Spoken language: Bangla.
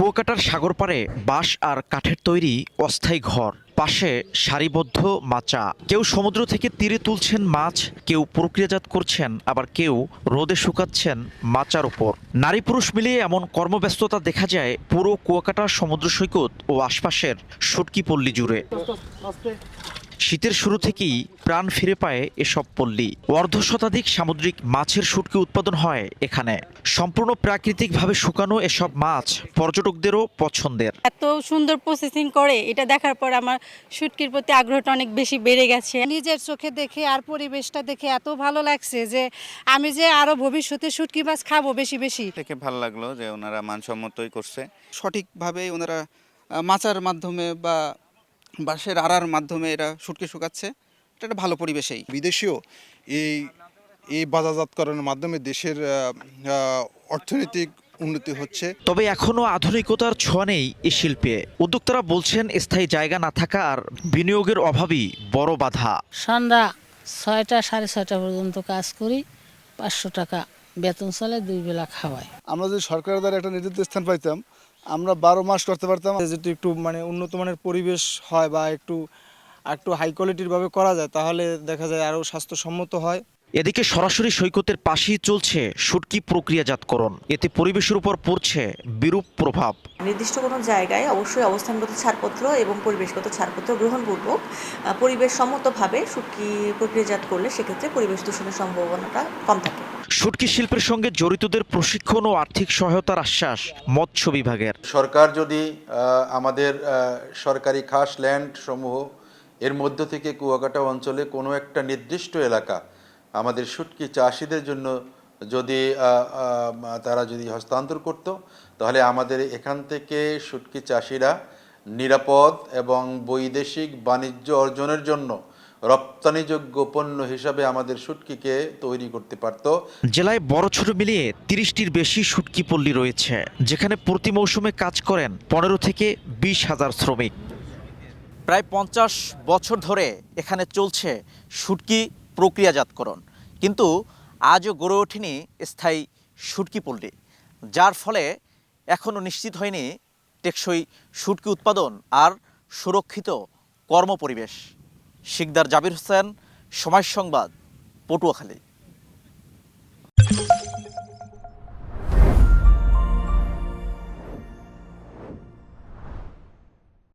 কুয়াকাটার সাগর পারে বাঁশ আর কাঠের তৈরি অস্থায়ী ঘর। পাশে সারিবদ্ধ মাচা। কেউ সমুদ্র থেকে তীরে তুলছেন মাছ, কেউ প্রক্রিয়াজাত করছেন, আবার কেউ রোদে শুকাচ্ছেন মাচার উপর। নারী পুরুষ মিলিয়ে এমন কর্মব্যস্ততা দেখা যায় পুরো কুয়াকাটার সমুদ্র সৈকত ও আশপাশের সুটকি পল্লী জুড়ে। শীতের শুরু থেকেই প্রাণ ফিরে পায় এসব পল্লী। অর্ধ শতাধিক সামুদ্রিক মাছের শুটকি উৎপাদন হয় এখানে। সম্পূর্ণ প্রাকৃতিকভাবে শুকানো এসব মাছ পর্যটকদেরও পছন্দের। এত সুন্দর প্রসেসিং করে এটা দেখার পর আমার শুটকির প্রতি আগ্রহটা অনেক বেশি বেড়ে গেছে। নিজের চোখে দেখে আর পরিবেশটা দেখে এত ভালো লাগছে যে আমি যে আরও ভবিষ্যতে শুটকি মাছ খাব বেশি বেশি। থেকে ভালো লাগল যে ওনারা মানসম্মতই করছে। সঠিকভাবে ওনারা মাচার মাধ্যমে বা বাঁশের আড়ার মাধ্যমে এরা শুটকি শুকাচ্ছে। এটা একটা ভালো পরিবেশেই। বিদেশিও এই এই বাজারজাতকরণের মাধ্যমে দেশের অর্থনৈতিক উন্নতি হচ্ছে। তবে এখনও আধুনিকতার ছোঁয়া নেই এ শিল্পে। উদ্যোক্তারা বলছেন স্থায়ী জায়গা না থাকা আর বিনিয়োগের অভাবই বড় বাধা। সন্ধ্যা ছয়টা সাড়ে ছয়টা পর্যন্ত কাজ করি পাঁচশো টাকা বেতন চলে দুই বেলা খাওয়ায় আমরা যদি সরকারের দ্বারা একটা নির্দিষ্ট স্থান পাইতাম আমরা বারো মাস করতে পারতাম। যদি একটু মানে উন্নত মানের পরিবেশ হয় বা একটু একটু হাই কোয়ালিটির ভাবে করা যায়, তাহলে দেখা যায় আরও স্বাস্থ্যসম্মত হয়। এদিকে সরাসরি সৈকতের পাশেই চলছে শুটকি প্রক্রিয়াজাতকরণ। এতে পরিবেশের উপর পড়ছে বিরূপ প্রভাব। নির্দিষ্ট কোনো জায়গায় অবশ্যই অবস্থানগত ছাড়পত্র এবং পরিবেশগত ছাড়পত্র গ্রহণপূর্বক পরিবেশ সম্মতভাবে শুটকি প্রক্রিয়াজাত করলে সেক্ষেত্রে পরিবেশ দূষণের সম্ভাবনাটা কম থাকে। শুটকি শিল্পের সঙ্গে জড়িতদের প্রশিক্ষণ ও আর্থিক সহায়তার আশ্বাস মৎস্য বিভাগের। সরকার যদি আমাদের সরকারি খাস ল্যান্ড সমূহ এর মধ্য থেকে কুয়াকাটা অঞ্চলে কোনো একটা নির্দিষ্ট এলাকা আমাদের শুটকি চাষিদের জন্য যদি তারা যদি হস্তান্তর করত তাহলে আমাদের এখান থেকে শুটকি চাষিরা নিরাপদ এবং বৈদেশিক বাণিজ্য অর্জনের জন্য রপ্তানিযোগ্য পণ্য হিসাবে আমাদের শুটকিকে তৈরি করতে পারতো। জেলায় বড় ছোট মিলিয়ে তিরিশটির বেশি শুটকি পল্লী রয়েছে যেখানে প্রতি মৌসুমে কাজ করেন পনেরো থেকে বিশ হাজার শ্রমিক। প্রায় পঞ্চাশ বছর ধরে এখানে চলছে শুটকি প্রক্রিয়াজাতকরণ। কিন্তু আজও গড়ে ওঠেনি স্থায়ী সুটকি পোলট্রি, যার ফলে এখনও নিশ্চিত হয়নি টেকসই সুটকি উৎপাদন আর সুরক্ষিত কর্মপরিবেশ। শিকদার জাবির হোসেন, সময় সংবাদ, পটুয়াখালী।